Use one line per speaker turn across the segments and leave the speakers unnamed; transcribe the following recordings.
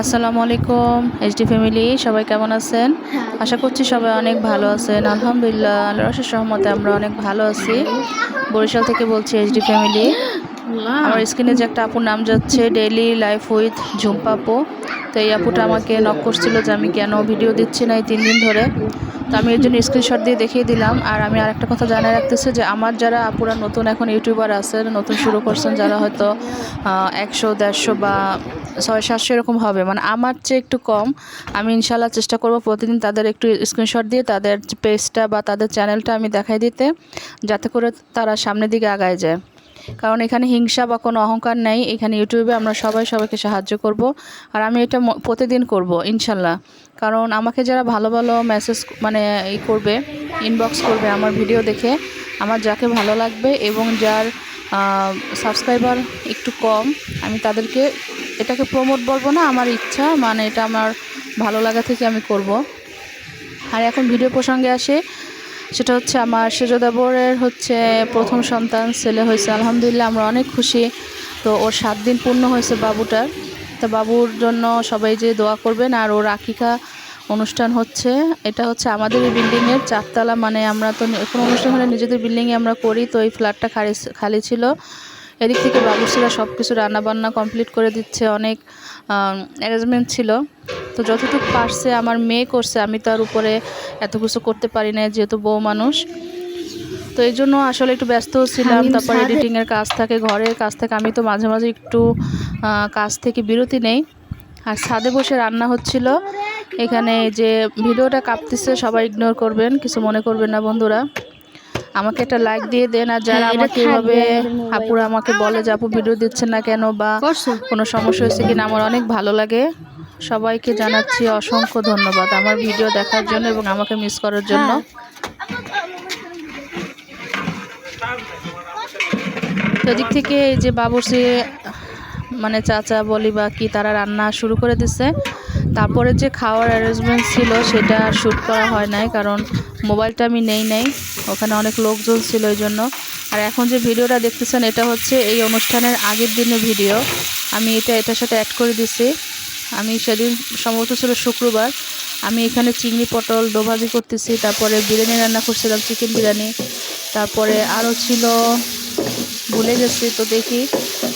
আসসালামু আলাইকুম HD family সবাই কেমন আছেন? আশা করছি সবাই অনেক ভালো আছেন। আলহামদুলিল্লাহ আল্লাহর অশেষ রহমতে আমরা অনেক ভালো আছি। বরিশাল থেকে বলছি এইচডি ফ্যামিলি আমার স্ক্রিনে যে একটা আপুর নাম যাচ্ছে ডেইলি লাইফ উইথ ঝুম্পা আপু। তো এই আপুটা আমাকে নক করছিল যে আমি কেন ভিডিও দিচ্ছি না এই তিন দিন ধরে। তো আমি এর জন্য স্ক্রিনশট দিয়ে দেখিয়ে দিলাম। আর আমি আরেকটা কথা জানাই রাখতেছি যে, আমার যারা আপুরা নতুন এখন ইউটিউবার আছেন, নতুন শুরু করছেন, যারা হয়তো একশো, দেড়শো বা ছয়, সাতশো এরকম হবে মানে আমার চেয়ে একটু কম, আমি ইনশাল্লাহ চেষ্টা করব প্রতিদিন তাদের একটু স্ক্রিনশট দিয়ে তাদের পেজটা বা তাদের চ্যানেলটা আমি দেখাই দিতে, যাতে করে তারা সামনের দিকে আগায় যায়। কারণ এখানে হিংসা বা কোনো অহংকার নেই। এখানে ইউটিউবে আমরা সবাই সবাইকে সাহায্য করব। আর আমি এটা প্রতিদিন করব, ইনশাল্লাহ। কারণ আমাকে যারা ভালো ভালো মেসেজ মানে ই করবে ইনবক্স করবে আমার ভিডিও দেখে, আমার যাকে ভালো লাগবে এবং যার সাবস্ক্রাইবার একটু কম, আমি তাদেরকে, এটাকে প্রমোট বলব না, আমার ইচ্ছা মানে এটা আমার ভালো লাগা থেকে আমি করব। আর এখন ভিডিও প্রসঙ্গে আসে। সেটা হচ্ছে আমার সেজদাবরের হচ্ছে প্রথম সন্তান, ছেলে হয়েছে। আলহামদুলিল্লাহ আমরা অনেক খুশি। তো ওর সাত দিন পূর্ণ হয়েছে বাবুটার। তো বাবুর জন্য সবাই যে দোয়া করবেন, আর ওর আকিকা অনুষ্ঠান হচ্ছে। এটা হচ্ছে আমাদের এই বিল্ডিংয়ের চারতলা। মানে আমরা তো কোনো অনুষ্ঠান হলে নিজেদের বিল্ডিংয়ে আমরা করি। তো এই ফ্ল্যাটটা খালি খালি ছিল। এদিক থেকে বাবুসিরা সব কিছু রান্নাবান্না কমপ্লিট করে দিচ্ছে অনেক অ্যারেঞ্জমেন্ট ছিল। তো যতটুকু পারছে আমার মেয়ে করছে আমি তার উপরে এত কিছু করতে পারি না যেহেতু বউ মানুষ। তো এই জন্য আসলে একটু ব্যস্ত ছিলাম তারপর এডিটিংয়ের কাজ থাকে ঘরের কাজ থাকে আমি তো মাঝে মাঝে একটু কাজ থেকে বিরতি নেই। আর ছাদে বসে রান্না হচ্ছিল। এখানে যে ভিডিওটা কাঁপতেছে সবাই ইগনোর করবেন কিছু মনে করবেন না বন্ধুরা। আমাকে একটা লাইক দিয়ে দেন আর যারা
হ্যাঁ,
আমাকে এভাবে। আপুরা আমাকে বলে যে আপু ভিডিও দিচ্ছেন না কেন বা কোনো সমস্যা হয়েছে কিনা আমার অনেক ভালো লাগে। সবাইকে জানাচ্ছি অসংখ্য ধন্যবাদ আমার ভিডিও দেখার জন্য এবং আমাকে মিস করার জন্য। সেদিক থেকে এই যে বাবুর্চি মানে চাচা বলি বা কি তারা রান্না শুরু করে দিচ্ছে তারপরে যে খাওয়ার অ্যারেঞ্জমেন্ট ছিল সেটা শ্যুট করা হয় নাই কারণ মোবাইলটা আমি নেই নেই। ওখানে অনেক লোকজন ছিল ওই জন্য। আর এখন যে ভিডিওটা দেখতেছেন, এটা হচ্ছে এই অনুষ্ঠানের আগের দিনের ভিডিও। আমি এটা, এটার সাথে অ্যাড করে দিছি। আমি সেদিন সম্ভবত ছিল শুক্রবার। আমি এখানে চিংড়ি পটল ডোভাজি করতেছি, তারপরে বিরিয়ানি রান্না করছিলাম, চিকেন বিরিয়ানি। তারপরে আরও ছিল, ভুলে গেছি তো দেখি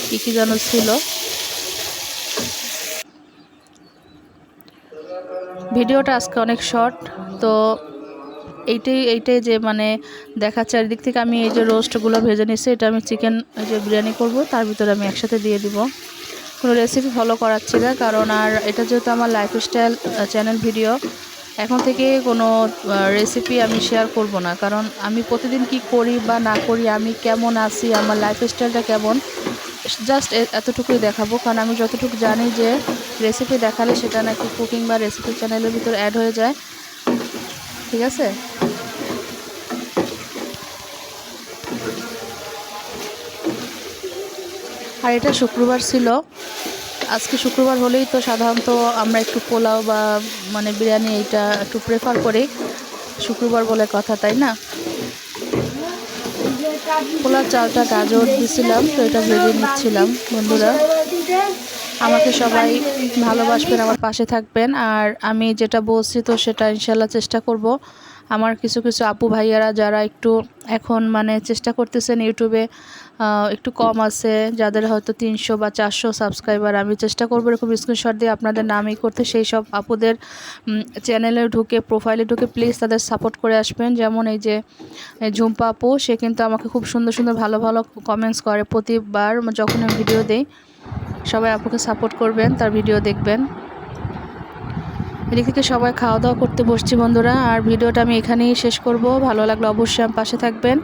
কী কী যেন ছিল। ভিডিওটা আজকে অনেক শর্ট তো এইটাই এইটাই যে মানে দেখাচ্ছে। চারিদিক থেকে আমি এই যে রোস্টগুলো ভেজে নিচ্ছি এটা আমি চিকেন যে বিরিয়ানি করব, তার ভিতরে আমি একসাথে দিয়ে দিব। কোনো রেসিপি ফলো করাচ্ছি না, কারণ আর এটা যেহেতু আমার লাইফস্টাইল চ্যানেল ভিডিও এখন থেকে কোনো রেসিপি আমি শেয়ার করব না। কারণ আমি প্রতিদিন কি করি বা না করি, আমি কেমন আছি, আমার লাইফস্টাইলটা কেমন জাস্ট এতটুকুই দেখাবো। কারণ আমি যতটুকু জানি যে রেসিপি দেখালে সেটা নাকি কুকিং বা রেসিপি চ্যানেলের ভিতর অ্যাড হয়ে যায়। ঠিক আছে? আর এটা শুক্রবার ছিল। আজকে শুক্রবার হলেই তো সাধারণত আমরা একটু পোলাও বা মানে বিরিয়ানি এইটা একটু প্রেফার করি। শুক্রবার বলে কথা, তাই না? পোলার চালটা গাজর দিছিলাম, তো এটা ভেজে নিচ্ছিলাম বন্ধুরা। আমাকে সবাই ভালোবাসবেন, আমার পাশে থাকবেন। আর আমি যেটা বলছি তো সেটা ইনশাল্লাহ চেষ্টা করব। আমার কিছু কিছু আপু ভাইয়ারা যারা একটু এখন মানে চেষ্টা করতেছেন ইউটিউবে একটু কম আছে, যাদের হয়তো তিনশো বা চারশো সাবস্ক্রাইবার আমি চেষ্টা করব এরকম স্ক্রিনশট দিয়ে আপনাদের নামই করতে। সেই সব আপুদের চ্যানেলে ঢুকে প্রোফাইলে ঢুকে প্লিজ তাদের সাপোর্ট করে আসবেন। যেমন এই যে ঝুম্পা আপু, সে কিন্তু আমাকে খুব সুন্দর সুন্দর ভালো ভালো কমেন্টস করে প্রতিবার যখন আমি ভিডিও দিই। সবাই আপুকে সাপোর্ট করবেন, তার ভিডিও দেখবেন। এদিক থেকে সবাই খাওয়া দাওয়া করতে বসছি বন্ধুরা, আর ভিডিওটা আমি এখানেই শেষ করব। ভালো লাগলে অবশ্যই আমার পাশে থাকবেন।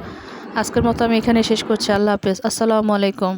আজকের মতো আমি এখানে শেষ করছি। আল্লাহ হাফেজ। আসসালামু আলাইকুম।